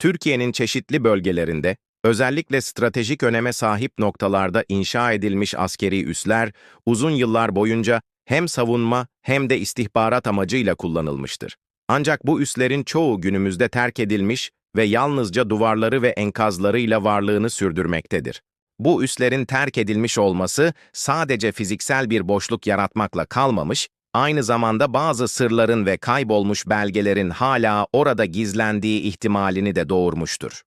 Türkiye'nin çeşitli bölgelerinde, özellikle stratejik öneme sahip noktalarda inşa edilmiş askeri üsler, uzun yıllar boyunca hem savunma hem de istihbarat amacıyla kullanılmıştır. Ancak bu üslerin çoğu günümüzde terk edilmiş ve yalnızca duvarları ve enkazlarıyla varlığını sürdürmektedir. Bu üslerin terk edilmiş olması sadece fiziksel bir boşluk yaratmakla kalmamış, aynı zamanda bazı sırların ve kaybolmuş belgelerin hala orada gizlendiği ihtimalini de doğurmuştur.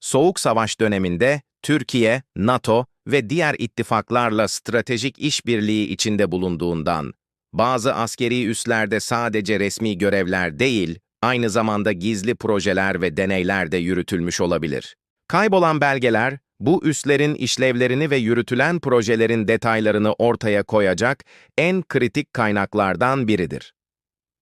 Soğuk Savaş döneminde Türkiye, NATO ve diğer ittifaklarla stratejik işbirliği içinde bulunduğundan, bazı askeri üslerde sadece resmi görevler değil, aynı zamanda gizli projeler ve deneyler de yürütülmüş olabilir. Kaybolan belgeler, bu üslerin işlevlerini ve yürütülen projelerin detaylarını ortaya koyacak en kritik kaynaklardan biridir.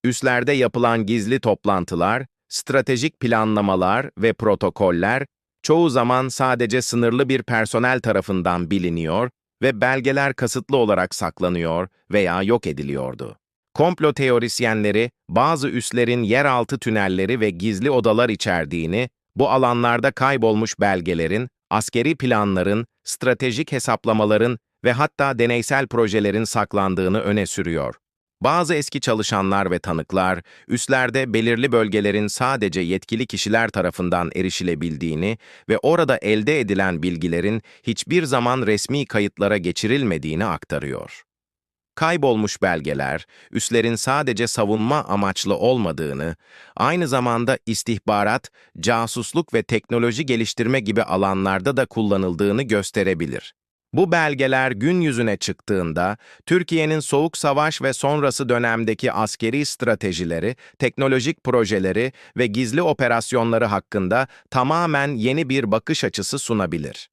Üslerde yapılan gizli toplantılar, stratejik planlamalar ve protokoller çoğu zaman sadece sınırlı bir personel tarafından biliniyor ve belgeler kasıtlı olarak saklanıyor veya yok ediliyordu. Komplo teorisyenleri bazı üslerin yeraltı tünelleri ve gizli odalar içerdiğini, bu alanlarda kaybolmuş belgelerin, askeri planların, stratejik hesaplamaların ve hatta deneysel projelerin saklandığını öne sürüyor. Bazı eski çalışanlar ve tanıklar, üslerde belirli bölgelerin sadece yetkili kişiler tarafından erişilebildiğini ve orada elde edilen bilgilerin hiçbir zaman resmi kayıtlara geçirilmediğini aktarıyor. Kaybolmuş belgeler, üslerin sadece savunma amaçlı olmadığını, aynı zamanda istihbarat, casusluk ve teknoloji geliştirme gibi alanlarda da kullanıldığını gösterebilir. Bu belgeler gün yüzüne çıktığında, Türkiye'nin Soğuk Savaş ve sonrası dönemdeki askeri stratejileri, teknolojik projeleri ve gizli operasyonları hakkında tamamen yeni bir bakış açısı sunabilir.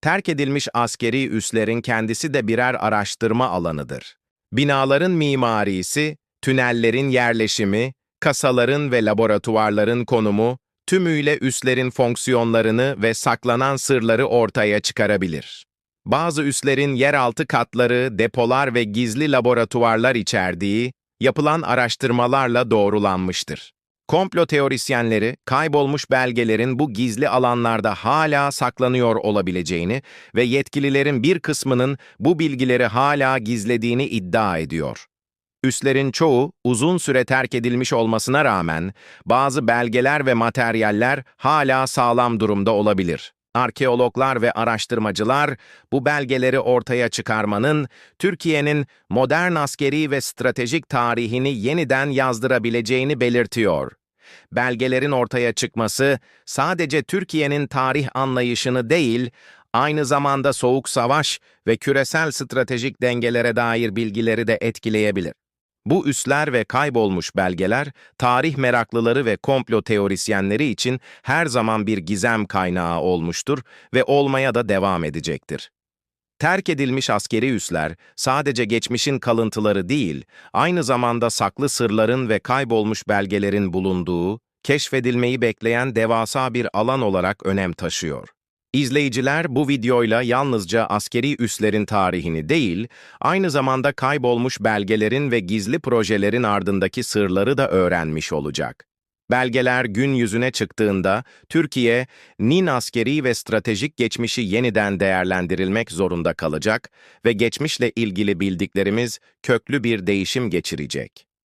Terk edilmiş askeri üslerin kendisi de birer araştırma alanıdır. Binaların mimarisi, tünellerin yerleşimi, kasaların ve laboratuvarların konumu, tümüyle üslerin fonksiyonlarını ve saklanan sırları ortaya çıkarabilir. Bazı üslerin yeraltı katları, depolar ve gizli laboratuvarlar içerdiği, yapılan araştırmalarla doğrulanmıştır. Komplo teorisyenleri, kaybolmuş belgelerin bu gizli alanlarda hala saklanıyor olabileceğini ve yetkililerin bir kısmının bu bilgileri hala gizlediğini iddia ediyor. Üslerin çoğu uzun süre terk edilmiş olmasına rağmen bazı belgeler ve materyaller hala sağlam durumda olabilir. Arkeologlar ve araştırmacılar bu belgeleri ortaya çıkarmanın Türkiye'nin modern askeri ve stratejik tarihini yeniden yazdırabileceğini belirtiyor. Belgelerin ortaya çıkması sadece Türkiye'nin tarih anlayışını değil, aynı zamanda soğuk savaş ve küresel stratejik dengelere dair bilgileri de etkileyebilir. Bu üsler ve kaybolmuş belgeler, tarih meraklıları ve komplo teorisyenleri için her zaman bir gizem kaynağı olmuştur ve olmaya da devam edecektir. Terk edilmiş askeri üsler sadece geçmişin kalıntıları değil, aynı zamanda saklı sırların ve kaybolmuş belgelerin bulunduğu, keşfedilmeyi bekleyen devasa bir alan olarak önem taşıyor. İzleyiciler bu videoyla yalnızca askeri üslerin tarihini değil, aynı zamanda kaybolmuş belgelerin ve gizli projelerin ardındaki sırları da öğrenmiş olacak. Belgeler gün yüzüne çıktığında Türkiye, NİN askeri ve stratejik geçmişi yeniden değerlendirilmek zorunda kalacak ve geçmişle ilgili bildiklerimiz köklü bir değişim geçirecek.